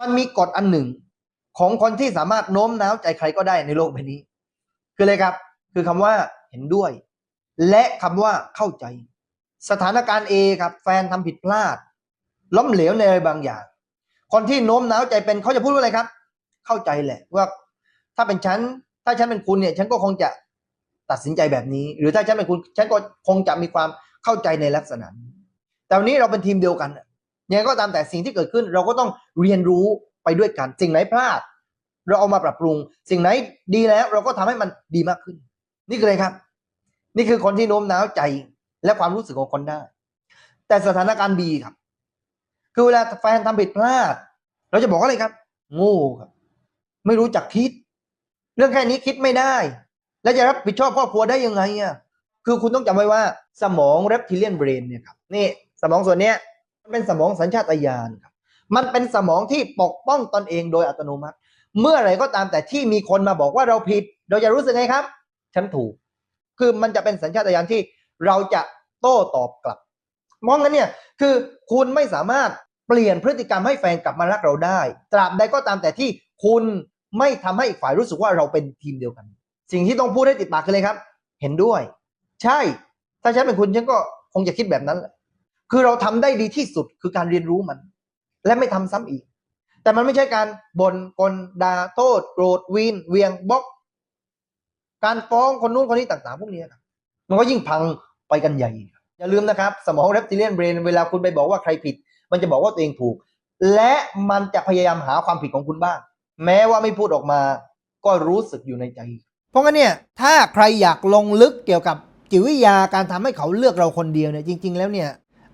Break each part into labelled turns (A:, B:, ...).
A: มันมีกฎอันหนึ่ง ของคนที่สามารถโน้มน้าวใจใครก็ได้ในโลกใบนี้ คืออะไรครับ คือคำว่าเห็นด้วย และคำว่าเข้าใจ สถานการณ์ A ครับ แฟนทำผิดพลาด ล้มเหลวในอะไรบางอย่าง คนที่โน้มน้าวใจเป็นเขาจะพูดว่าอะไรครับ เข้าใจแหละว่า ถ้าเป็นฉัน ถ้าฉันเป็นคุณเนี่ย ฉันก็คงจะตัดสินใจแบบนี้ หรือถ้าฉันเป็นคุณ ฉันก็คงจะมีความเข้าใจในลักษณะนี้แต่วันนี้เราเป็นทีมเดียวกัน ยังไงก็ตามแต่สิ่งที่เกิดขึ้นเราก็ต้องเรียนรู้ไปด้วยกันสิ่งไหนพลาด เราเอามาปรับปรุง สิ่งไหนดีแล้วเราก็ทำให้มันดีมากขึ้น นี่คืออะไรครับ นี่คือคนที่โน้มน้าวใจและความรู้สึกของคนได้ แต่สถานการณ์ B ครับ คือเวลาแฟนทำผิดพลาด เราจะบอกอะไรครับ โง่ครับ ไม่รู้จักคิด เรื่องแค่นี้คิดไม่ได้ แล้วจะรับผิดชอบครอบครัวได้ยังไงอะคือคุณต้องจำไว้ว่าสมอง reptilian brain เนี่ยครับนี่สมองส่วนเนี้ย มันเป็นสมองสัญชาตญาณครับ มันเป็นสมองที่ปกป้องตนเองโดยอัตโนมัติ เมื่อไรก็ตามแต่ที่มีคนมาบอกว่าเราผิด เราจะรู้สึกไงครับ ฉันถูก คือมันจะเป็นสัญชาตญาณที่เราจะโต้ตอบกลับ มองนั้นเนี่ยคือคุณไม่สามารถเปลี่ยนพฤติกรรมให้แฟนกลับมารักเราได้ ตราบใดก็ตามแต่ที่คุณไม่ทำให้อีกฝ่ายรู้สึกว่าเราเป็นทีมเดียวกัน สิ่งที่ต้องพูดให้ติดปากคืออะไรครับ เห็นด้วย ใช่ ถ้าฉันเป็นคุณฉันก็คงจะคิดแบบนั้นแหละ คือเราทำได้ดีที่สุดคือการเรียนรู้มัน และไม่ทำซ้ำอีก แต่มันไม่ใช่การบน่นกลดาโทษโกรธวีนเวียงบล็อก การฟ้องคนนู้นคนนี้ต่าง ๆ พวกนี้ครับมันก็ยิ่งพังไปกันใหญ่ อย่าลืมนะครับ สมอง reptilian brain เวลาคุณไปบอกว่าใครผิด มันจะบอกว่าตัวเองถูก และมันจะพยายามหาความผิดของคุณบ้าง แม้ว่าไม่พูดออกมา ก็รู้สึกอยู่ในใจ เพราะงั้นเนี่ยถ้าใครอยากลงลึกเกี่ยวกับจิตวิทยาการทำให้เขาเลือกเราคนเดียวเนี่ยจริง ๆ แล้วเนี่ย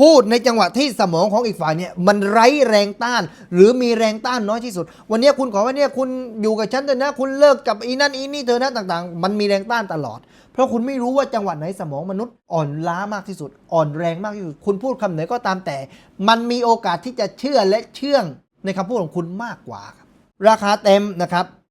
A: พูดในจังหวะที่สมองของอีกฝ่ายเนี่ยมันไร้แรงต้าน หรือมีแรงต้านน้อยที่สุด วันนี้คุณขอว่าเนี่ยคุณอยู่กับฉันเถอะนะ คุณเลิกกับอีนั่นอีนี่เธอนะต่างๆ มันมีแรงต้านตลอด เพราะคุณไม่รู้ว่าจังหวะไหนสมองมนุษย์อ่อนล้ามากที่สุด อ่อนแรงมากที่สุด คุณพูดคำไหนก็ตามแต่ มันมีโอกาสที่จะเชื่อและเชื่องในคำพูดของคุณมากกว่า ราคาเต็มนะครับ